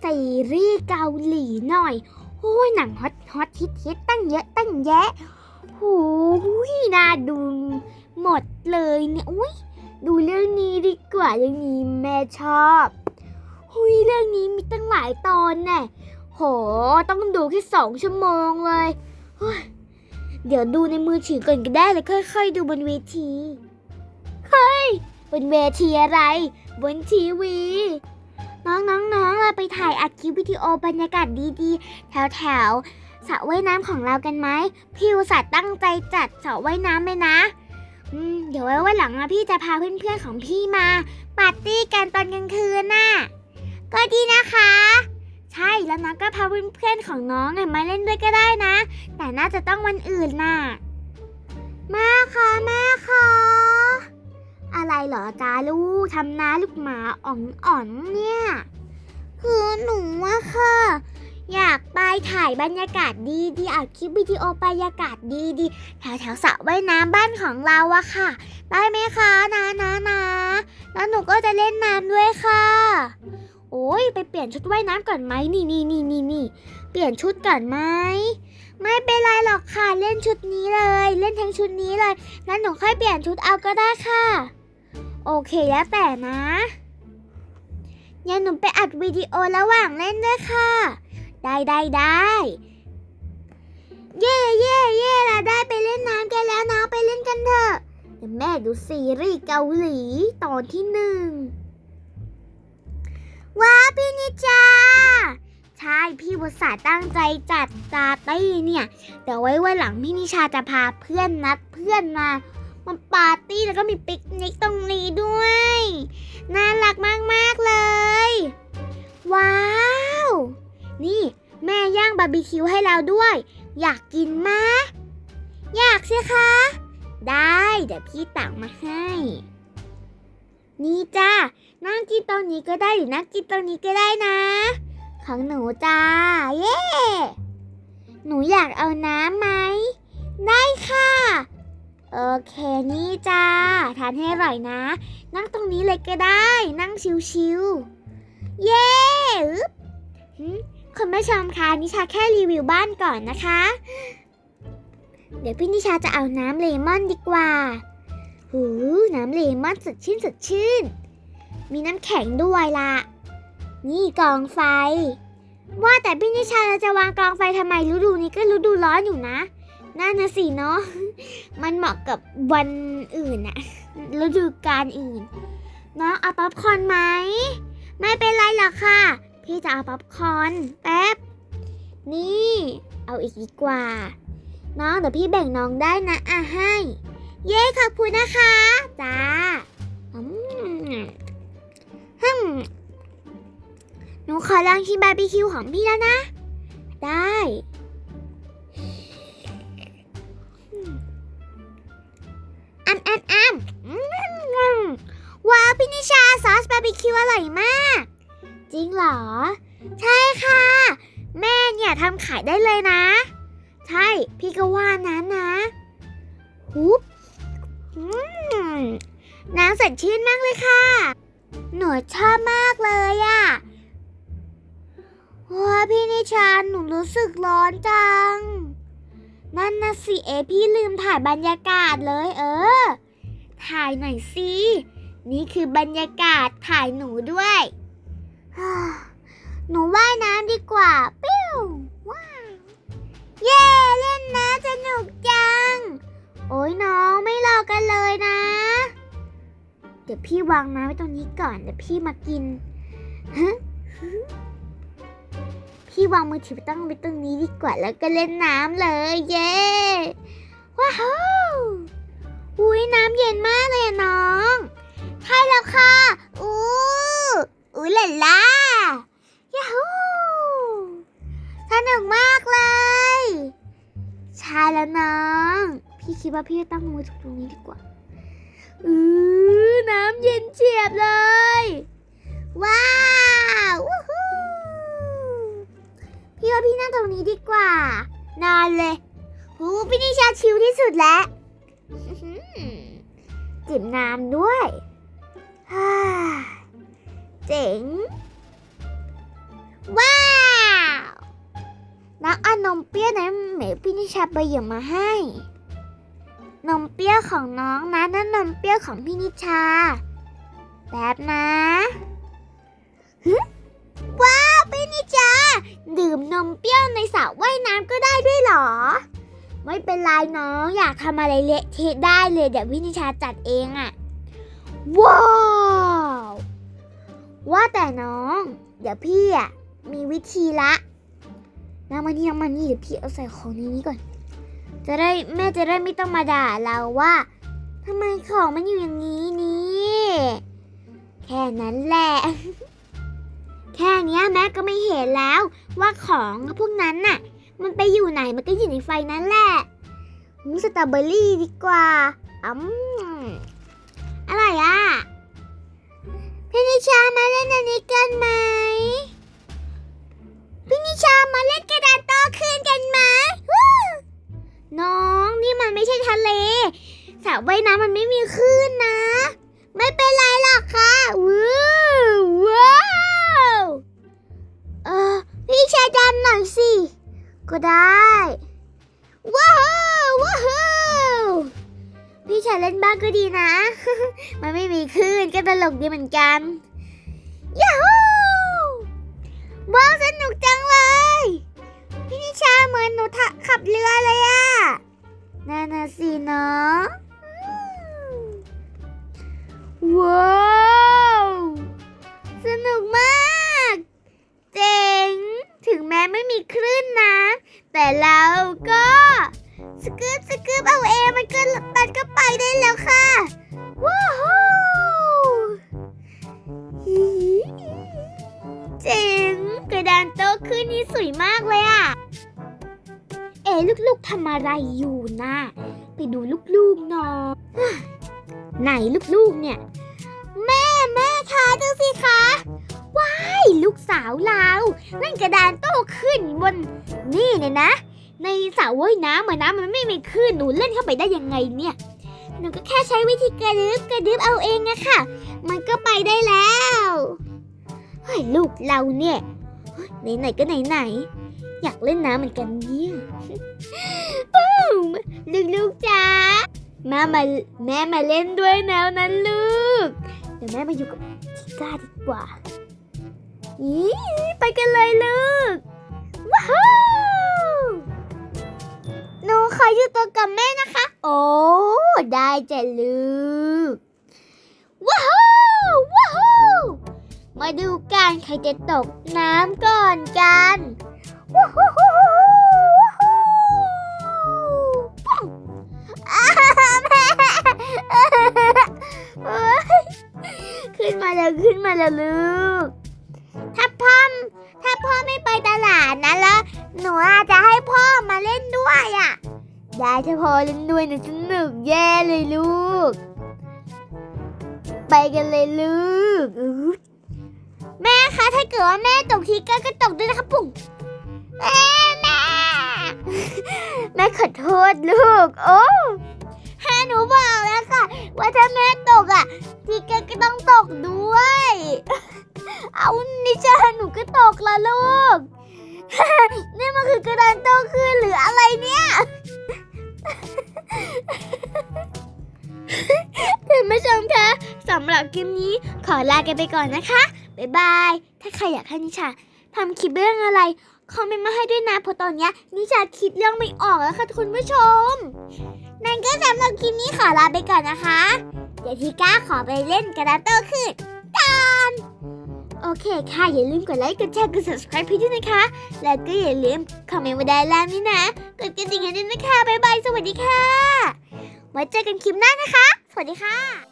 ซีรีส์เกาหลีหน่อยโอ้ยหนังฮอตฮอตฮิตฮิตตั้งเยอะตั้งแยะโอ้ยน่าดูหมดเลยเนี่ยอุ้ยดูเรื่องนี้ดีกว่าเรื่องนี้แม่ชอบหุยเรื่องนี้มีตั้งหลายตอนแน่โหต้องดูแค่สองชั่วโมงเลยเฮ้ยเดี๋ยวดูในมือถือก่อนก็ได้แล้วค่อย ๆ ดูบนเวที เฮ้ย บนเวทีอะไร บนทีวี น้องๆน้องเราไปถ่ายอัดคลิปวิดีโอบรรยากาศดีๆ แถวๆสระว่ายน้ำของเรากันไหมพี่อุตส่าห์ตั้งใจจัดสระว่ายน้ำเลยนะอืมเดี๋ยวไว้วันหลังนะพี่จะพาเพื่อนๆของพี่มาปาร์ตี้กันตอนกลางคืนน่ะก็ดีนะคะ ใช่แล้วน้องก็พาเพื่อนๆของน้องมาเล่นด้วยก็ได้นะ แต่น่าจะต้องวันอื่นน่ะแม่คะแม่คะ อะไรเหรอจ้าลูกทำน้าลูกหมาอ่อนๆเนี่ย คือหนูอะค่ะ อยากไปถ่ายบรรยากาศดีดีอัดคลิปวิดีโอบรรยากาศดีดีแถวแถวสระว่ายน้ำบ้านของเราอะค่ะ ได้ไหมคะนะนะนะแล้วหนูก็จะเล่นน้ำด้วยค่ะ โอ้ยไปเปลี่ยนชุดว่ายน้ำก่อนไหมนี่นี่นี่นี่นี่เปลี่ยนชุดก่อนไหมไม่เป็นไรหรอกค่ะ เล่นชุดนี้เลย เล่นทั้งชุดนี้เลย แล้วหนูค่อยเปลี่ยนชุดเอาก็ได้ค่ะ โอเคแล้วแต่นะงั้นหนูไปอัดวิดีโอระหว่างเล่นด้วยค่ะ ได้ได้ได้เย่เย่เย่ละได้ไปเล่นน้ำกันแล้วน้องไปเล่นกันเถอะแม่ดูซีรีส์เกาหลีตอนที่หนึ่งว้าพี่นิจาใช่พี่วษาตั้งใจจัดปาร์ตี้เนี่ย เดี๋ยวไว้วันหลังพี่นิชาจะพาเพื่อนนัดเพื่อนมา มาปาร์ตี้แล้วก็มีปิกนิกตรงนี้ด้วย น่ารักมากๆเลย ว้าว นี่แม่ย่างบาร์บีคิวให้เราด้วย อยากกินมะอยากสิคะ ได้เดี๋ยวพี่ตักมาให้ นี่จ้านั่งกินตรงนี้ก็ได้หรือนั่งกินตรงนี้ก็ได้นะ ของหนูจ้า เย้ หนูอยากเอาน้ำไหม ได้ค่ะ โอเคนี่จ้าทานให้อร่อยนะ นั่งตรงนี้เลยก็ได้ นั่งชิวๆ เย้คุณผู้ชมคะนิชาแค่รีวิวบ้านก่อนนะคะ เดี๋ยวพี่นิชาจะเอาน้ำเลมอนดีกว่า หูน้ำเลมอนสดชื่นสดชื่น มีน้ำแข็งด้วยล่ะนี่กองไฟ ว่าแต่พี่นิชาเราจะวางกองไฟทำไมฤดูนี้ก็ฤดูร้อนอยู่นะน่านะสิเนาะ มันเหมาะกับวันอื่นอะฤดูกาลอื่น น้องเอาป๊อปคอร์นไหม ไม่เป็นไรหรอกค่ะ พี่จะเอาป๊อปคอร์นแป๊บ นี่ เอาอีกดีกว่า น้องเดี๋ยวพี่แบ่งน้องได้นะอะให้ เย้ขอบคุณนะคะ จ้าอืมฮึมหนูขอลองชิมบาร์บีคิวของพี่แล้วนะ ได้ อัมอัมอัมอืมว้าวพี่นิชาซอสบาร์บีคิวอร่อยมาก จริงเหรอ ใช่ค่ะ แม่เนี่ยทำขายได้เลยนะ ใช่ พี่ก็ว่านั้นนะหุบอืมน้ำสดชื่นมากเลยค่ะ หนูชอบมากเลยอะว้าพี่นิชาหนูรู้สึกร้อนจัง นั่นนะสิเอพี่ลืมถ่ายบรรยากาศเลยเออ ถ่ายหน่อยสินี่คือบรรยากาศถ่ายหนูด้วยหนูว่ายน้ำดีกว่าปิ้วว้าวเย้เล่นน้ำสนุกจัง โอ้ยน้องไม่รอกันเลยนะ เดี๋ยวพี่วางน้ำไว้ตรงนี้ก่อนเดี๋ยวพี่มากินฮะพี่วางมือถือตั้งไว้ตรงนี้ดีกว่าแล้วก็เล่นน้ำเลย เย้ว้าว น้ำเย็นมากเลยน้อง ใช่แล้วค่ะ อู้อู้หล่าล่ายูฮูสนุกมากเลย ใช่แล้วน้อง พี่คิดว่าพี่จะตั้งมือถือตรงนี้ดีกว่าอือน้ำเย็นเฉียบเลย ว้าวพี่ว่าพี่นั่งตรงนี้ดีกว่า นอนเลยหูพี่นิชาชิลที่สุดแล้วอื้อหือ จิบน้ำด้วยฮ่าเจ๋ง ว้าวน้องเอานมเปรี้ยวนะเหมพี่นิชาไปหยิบมาให้ นมเปรี้ยวของน้องนะนั่นนมเปรี้ยวของพี่นิชาแบบนะว้าวพี่นิชาดื่มนมเปรี้ยวในสระว่ายน้ำก็ได้ด้วยหรอ ไม่เป็นไรน้องอยากทำอะไรเละเทะได้เลยเดี๋ยวพี่นิชาจัดเองอะว้าว ว่าแต่น้อง เดี๋ยวพี่อะมีวิธีละน้ำมันนี่น้ำมันนี่เดี๋ยวพี่เอาใส่ของในนี้ก่อน จะได้แม่จะได้ไม่ต้องมาด่าเราว่าทำไมของมันอยู่อย่างนี้นี่แค่นั้นแหละ แค่เนี้ยแม่ก็ไม่เห็นแล้วว่าของพวกนั้นน่ะ มันไปอยู่ไหนมันก็อยู่ในไฟนั้นแหละอืมสตรอเบอรี่ดีกว่าอืม ก็ได้ ว้าวว้าวพี่ชายเล่นบ้างก็ดีนะ มันไม่มีคลื่นก็ตลกดีเหมือนกันยาฮูว้าวสนุกจังเลย พี่นิชาเหมือนหนูขับเรือเลยอะน่นน่ะสิเนาะว้าวสนุกมาก เจ๋ง ถึงแม้ไม่มีคลื่นน้ำ แต่เราก็สกูบสกูบเอาเองมันก็มันก็ไปได้แล้วค่ะว้าวเจ๋งกระดานโต๊ะขึ้นนี่สวยมากเลยอะเอ๋ลูกๆทำอะไรอยู่นะไปดูลูกๆหน่อยไหนลูกๆเนี่ย แม่แม่คะดูสิคะ ว้ายลูกสาวเราเล่นกระดานโต้ขึ้นบนนี่เนี่ยนะ ในสระว่ายน้ำเหมือนน้ำมันไม่มีคลื่นหนูเล่นเข้าไปได้ยังไงเนี่ยหนูก็แค่ใช้วิธีกระดึบกระดึบเอาเองอะค่ะ มันก็ไปได้แล้วเฮ้ยลูกเราเนี่ยไหนๆก็ไหนๆอยากเล่นน้ำเหมือนกันเนี่ยปุ้มลูกๆจ้าแม่มาแม่มาเล่นด้วยแนวนั้นลูกเดี๋ยวแม่มาอยู่กับทิก้าดีกว่า อีไปกันเลยลูก ว้าวหนูขออยู่ตัวกับแม่นะคะ โอ้ ได้จ้ะลูก ว้าวว้าวมาดูกันใครจะตกน้ำก่อนกัน ว้าวขึ้นมาแล้วขึ้นมาแล้วลูก พอเล่นด้วยนะสนุกแย่เลยลูก ไปกันเลยลูก แม่คะถ้าเกิดว่าแม่ตกทีก็ก็ตกด้วยนะคะปุ่งแม่แม่แม่ขอโทษลูก โอ้ฮาหนูบอกแล้วค่ะ ว่าถ้าแม่ตกอะทีก็ก็ต้องตกด้วย เอานิชาหนูก็ตกละลูก นี่มันคือกระดานโต้ขึ้นหรืออะไรเนี่ย คุณผู้ชมคะสำหรับคลิปนี้ขอลากันไปก่อนนะคะ บ๊ายบาย ถ้าใครอยากให้นิชาทำคลิปเรื่องอะไรคอมเมนต์มาให้ด้วยนะเพราะตอนเนี้ยนิชาคิดเรื่องไม่ออกแล้วค่ะคุณผู้ชม นั่นก็สำหรับคลิปนี้ขอลาไปก่อนนะคะ เดี๋ยวทีก้าขอไปเล่นกระดานโต้ขึ้นกัน โอเคค่ะ อย่าลืมกดไลค์ กดแชร์ กด subscribe พี่ด้วยนะคะ แล้วก็อย่าลืมคอมเมนต์มาได้แล้วนี่นะ กดกระดิ่งให้ด้วยนะคะ บ๊ายบาย สวัสดีค่ะ ไว้เจอกันคลิปหน้านะคะ สวัสดีค่ะ